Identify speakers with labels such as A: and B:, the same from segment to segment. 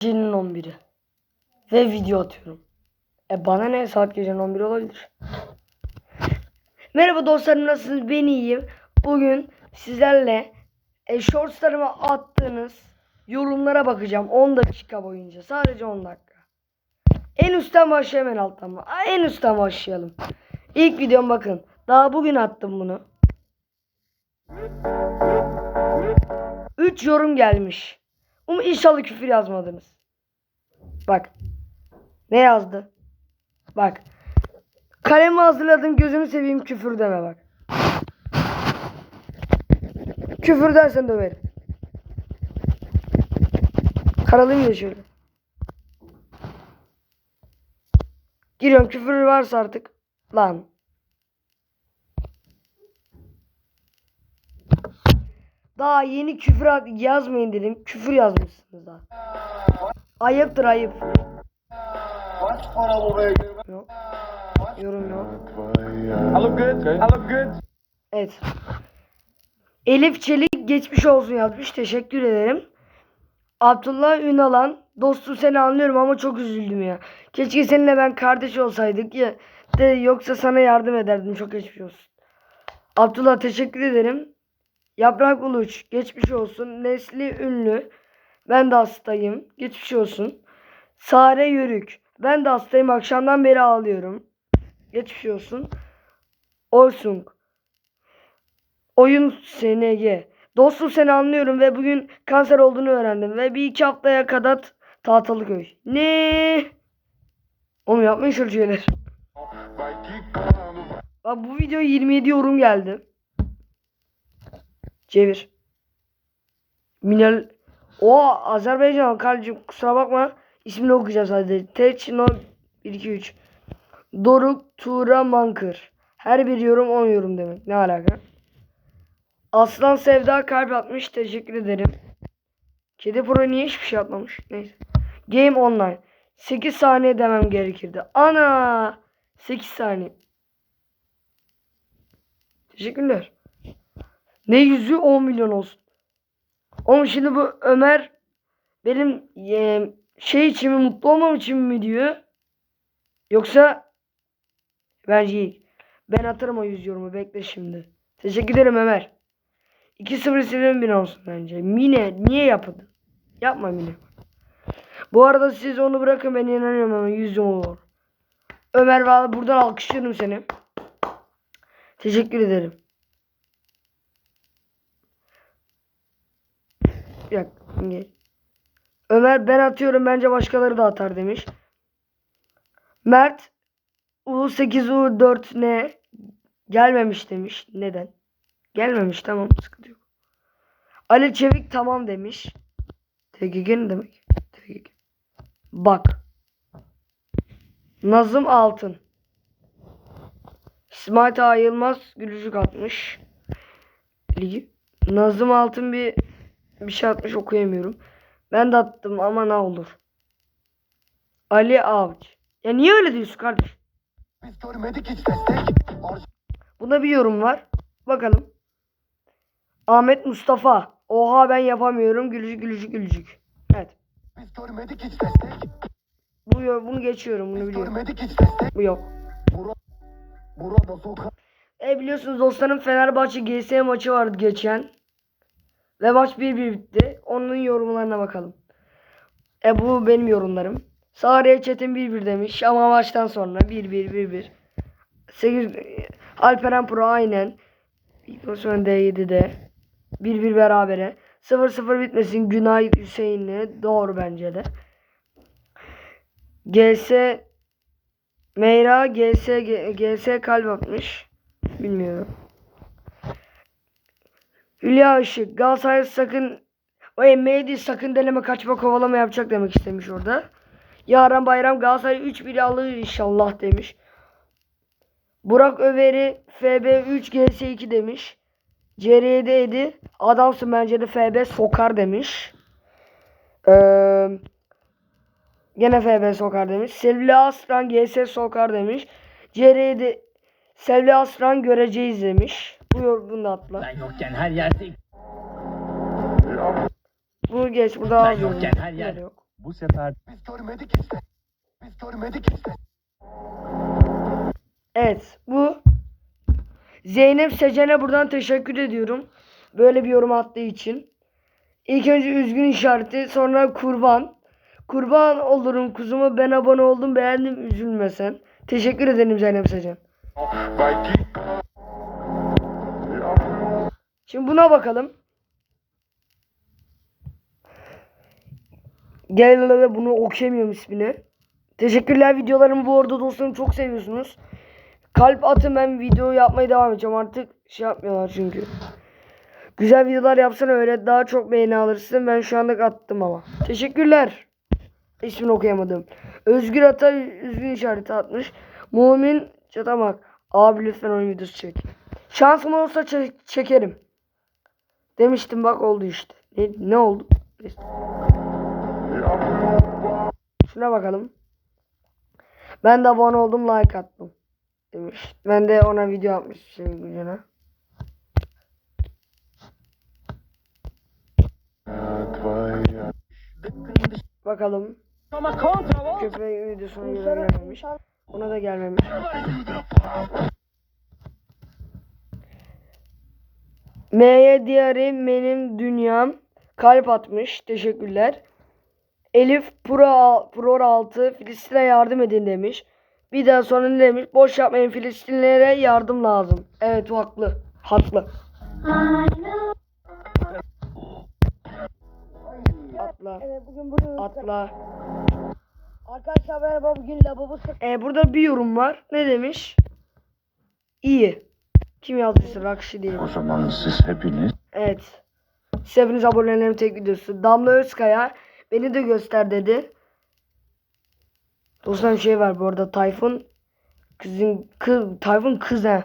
A: Gecenin 11'i. Ve video atıyorum. E bana ne saat gecenin 11 olabilir. Merhaba dostlarım nasılsınız? Ben iyiyim. Bugün sizlerle e, shortslarıma attığınız yorumlara bakacağım 10 dakika boyunca. Sadece 10 dakika. En üstten başlayalım en alttan mı? En üstten başlayalım. İlk videom bakın. Daha bugün attım bunu. 3 yorum gelmiş. Ama inşallah küfür yazmadınız. Bak. Ne yazdı? Bak. Kalemi hazırladım gözünü seveyim küfür deme bak. Küfür dersen döverim. Karalayayım da şöyle. Giriyorum küfür varsa artık. Lan. Daha yeni küfür yazmayın dedim. Küfür yazmışsınız daha. Ayıptır ayıp.
B: Kaç para bu be?
A: Yok. Yorum yok.
B: I look good. I look good.
A: Evet. Elif Çelik geçmiş olsun yazmış. Teşekkür ederim. Abdullah Ünalan. Dostum seni anlıyorum ama çok üzüldüm ya. Keşke seninle ben kardeş olsaydık ya. De yoksa sana yardım ederdim. Çok geçmiş olsun. Abdullah teşekkür ederim. Yaprak Uluç. Geçmiş olsun. Nesli Ünlü. Ben de hastayım. Geçmiş olsun. Sare Yörük. Ben de hastayım. Akşamdan beri ağlıyorum. Geçmiş olsun. Olsung. Oyun SNG. Dostum seni anlıyorum ve bugün kanser olduğunu öğrendim ve bir iki haftaya kadar Tahtalıköy. Ne? Oğlum yapmayın şöyle şeyler. Bak bu video 27 yorum geldi. Çevir. Minal o Azerbaycan kardeşim kusura bakma ismini okuyacağım sadece. Teçno 1 2 3. Doruk Tuğra Mankır. Her bir yorum 10 yorum demek. Ne alaka? Aslan Sevda kalp atmış. Teşekkür ederim. Kedi Pro niye hiçbir şey atmamış? Neyse. Game Online. 8 saniye demem gerekirdi. Ana! 8 saniye. Teşekkürler. Ne yüzü 10 milyon olsun. Oğlum şimdi bu Ömer benim e, şey için mi mutlu olmam için mi diyor? Yoksa bence iyi. Ben atarım o yüz yorumu. Bekle şimdi. Teşekkür ederim Ömer. 2-0 silin bin olsun bence. Mine niye yapıldı? Yapma Mine. Bu arada siz onu bırakın ben inanıyorum ama yüzüm olur. Ömer valla buradan alkışlıyorum seni. Teşekkür ederim. Gel. Ömer ben atıyorum bence başkaları da atar demiş. Mert U8 U4 ne? Gelmemiş demiş. Neden? Gelmemiş tamam sıkıntı yok. Ali Çevik tamam demiş. TGG ne demek? TGG. Bak. Nazım Altın. İsmail Ağa Yılmaz gülücük atmış. Ligi. Nazım Altın bir bir şey atmış okuyamıyorum. Ben de attım ama ne olur. Ali Avcı. Ya niye öyle diyorsun kardeş?
B: Biz görmedik hiç destek.
A: Bunda bir yorum var. Bakalım. Ahmet Mustafa. Oha ben yapamıyorum. Gülücük gülücük gülücük. Evet.
B: Biz görmedik hiç destek.
A: Bu bunu geçiyorum. Bunu
B: Biz
A: biliyorum.
B: görmedik hiç destek.
A: Bu yok.
B: Bura, burada sokak.
A: E biliyorsunuz dostlarım Fenerbahçe GS maçı vardı geçen. Ve maç 1-1 bitti. Onun yorumlarına bakalım. E bu benim yorumlarım. Sarıya Çetin 1-1 demiş ama maçtan sonra 1-1 1-1. 8 Alperen Pro aynen. Osman D7'de 1-1 berabere. 0-0 bitmesin Günay Hüseyin'le doğru bence de. GS Meyra GS GS kalp atmış. Bilmiyorum. Hülya Işık Galatasaray sakın o Mehdi sakın deneme kaçma kovalama yapacak demek istemiş orada. Yarın bayram Galatasaray 3-1 alır inşallah demiş. Burak Över'i FB3 GS2 demiş. CR7 Edi adamsın bence de FB sokar demiş. Ee, gene FB sokar demiş. Selvi Aslan GS sokar demiş. CR7 Selvi Aslan göreceğiz demiş. Bu yorgun da atla.
C: Ben yokken her yerde
A: Bu geç burada
C: Ben
A: az yorum.
C: yokken her yer-
A: Yok.
C: Bu sefer
B: Biz görmedik destek. Biz görmedik destek.
A: Evet bu Zeynep Secen'e buradan teşekkür ediyorum. Böyle bir yorum attığı için. İlk önce üzgün işareti sonra kurban. Kurban olurum kuzuma ben abone oldum beğendim üzülme sen. Teşekkür ederim Zeynep Secen. Şimdi buna bakalım. Gel de bunu okuyamıyorum ismini. Teşekkürler videolarımı bu arada dostlarım çok seviyorsunuz. Kalp atın ben video yapmaya devam edeceğim artık şey yapmıyorlar çünkü. Güzel videolar yapsana öyle daha çok beğeni alırsın. Ben şu anda attım ama. Teşekkürler. İsmini okuyamadım. Özgür Ata üzgün işareti atmış. Mumin Çatamak. Abi lütfen oyun videosu çek. Şansım olsa çe- çekerim. Demiştim bak oldu işte. Ne, ne oldu? Şuna bakalım. Ben de abone oldum like attım. Demiş. Ben de ona video yapmışım gücüne. Bakalım. Köpek videosuna gelmemiş. Ona da gelmemiş. M'ye diğeri benim dünyam. Kalp atmış. Teşekkürler. Elif Pro, Pro 6 Filistin'e yardım edin demiş. Bir daha sonra ne demiş? Boş yapmayın Filistinlilere yardım lazım. Evet haklı. Haklı. Atla.
D: Evet bugün bunu
A: Atla.
D: Arkadaşlar merhaba bugün lavabo sık
A: Ee, burada bir yorum var. Ne demiş? İyi. Kim yazdıysa Rakşi diye.
C: o zaman siz hepiniz
A: Evet. Siz hepiniz abonelerim tek videosu. Damla Özkaya beni de göster dedi. Dostlar bir şey var bu arada Tayfun kızın kız Tayfun kız ha.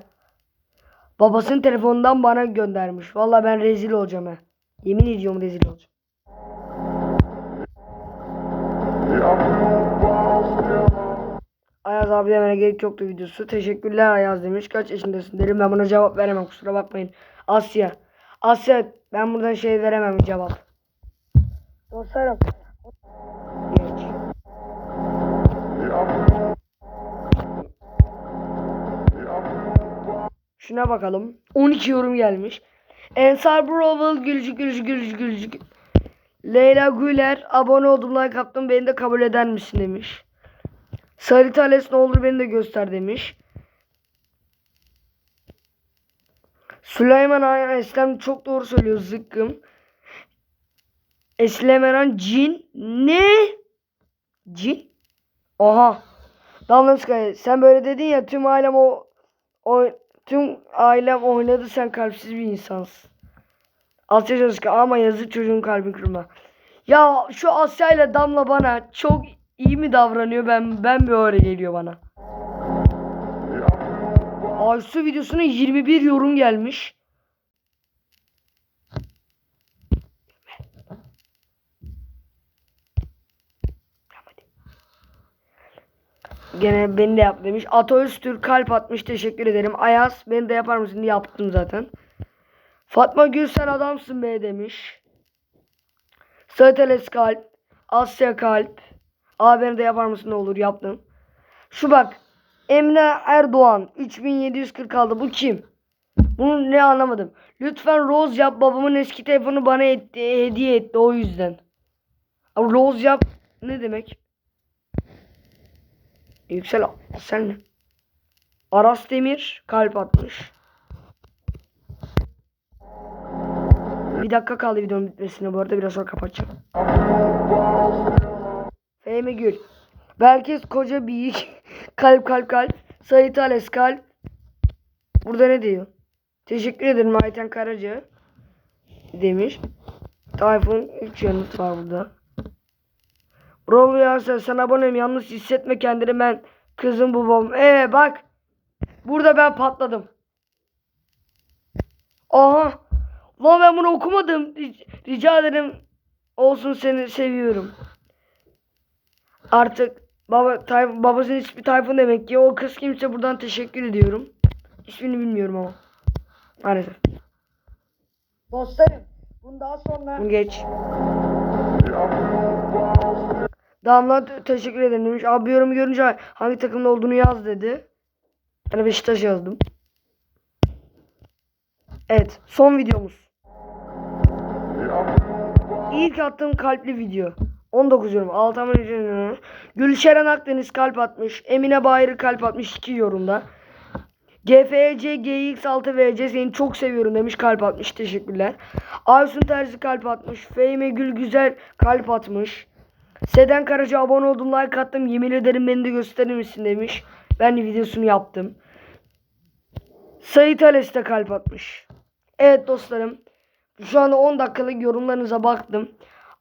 A: Babasının telefonundan bana göndermiş. Vallahi ben rezil olacağım ha. Yemin ediyorum rezil olacağım. Abi demene gerek yoktu videosu. Teşekkürler Ayaz demiş. Kaç yaşındasın derim. Ben buna cevap veremem kusura bakmayın. Asya. Asya ben buradan şey veremem cevap.
D: dostlarım.
A: Geç. Şuna bakalım. 12 yorum gelmiş. Ensar Brovel gülücük gülücük gülücük gülücük. Leyla Güler abone oldum like attım beni de kabul eder misin demiş. Sarı Thales ne olur beni de göster demiş. Süleyman Ayhan Eslem çok doğru söylüyor zıkkım. Eslem Eren cin ne? Cin? Oha. Damlaskaya sen böyle dedin ya tüm ailem o, o tüm ailem oynadı sen kalpsiz bir insansın. Asya Çalışka ama yazık çocuğun kalbini kırma. Ya şu Asya ile Damla bana çok iyi mi davranıyor ben ben bir öyle geliyor bana. Aysu videosuna 21 yorum gelmiş. Gene beni de yap demiş. Ato Öztürk kalp atmış. Teşekkür ederim. Ayaz beni de yapar mısın diye yaptım zaten. Fatma Gül sen adamsın be demiş. Sateles kalp. Asya kalp. Abi beni de yapar mısın ne olur yaptım. Şu bak. Emine Erdoğan 3740 aldı. Bu kim? Bunu ne anlamadım. Lütfen Rose yap. Babamın eski telefonu bana etti, hediye etti o yüzden. Rose yap ne demek? Yüksel sen ne? Aras Demir kalp atmış. Bir dakika kaldı videonun bitmesine bu arada biraz sonra kapatacağım. Fehmi Gül. Belki koca büyük kalp kalp kalp. Sait Ales kalp. Burada ne diyor? Teşekkür ederim Ayten Karaca. Demiş. Tayfun 3 yanıt var burada. Bro ya sen abonem yalnız hissetme kendini ben kızım babam. Ee bak. Burada ben patladım. Aha. Lan ben bunu okumadım. Ric- Rica ederim. Olsun seni seviyorum. Artık baba Tayfun, babasının ismi Tayfun demek ki. O kız kimse buradan teşekkür ediyorum. İsmini bilmiyorum ama. Maalesef.
D: Dostlarım bunu daha sonra
A: Bunu geç. Damla te- teşekkür ederim demiş. Abi yorumu görünce hangi takımda olduğunu yaz dedi. Ben de Beşiktaş yazdım. Evet son videomuz. İlk attığım kalpli video. 19 yorum. Altaman yorum. Gülşeren Akdeniz kalp atmış. Emine Bayır kalp atmış 2 yorumda. GFC GX6 VC seni çok seviyorum demiş kalp atmış teşekkürler. Aysun Terzi kalp atmış. Fehime Gül Güzel kalp atmış. Seden Karaca abone oldum like attım yemin ederim beni de gösterir misin demiş. Ben de videosunu yaptım. Sait Ales de kalp atmış. Evet dostlarım. Şu anda 10 dakikalık yorumlarınıza baktım.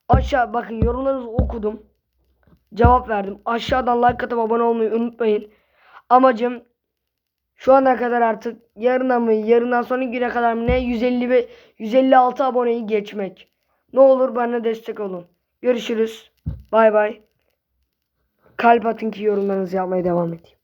A: Aşağı bakın yorumlarınızı okudum. Cevap verdim. Aşağıdan like atıp abone olmayı unutmayın. Amacım şu ana kadar artık yarına mı yarından sonraki güne kadar mı ne 150 ve 156 aboneyi geçmek. Ne olur bana destek olun. Görüşürüz. Bay bay. Kalp atın ki yorumlarınızı yapmaya devam edeyim.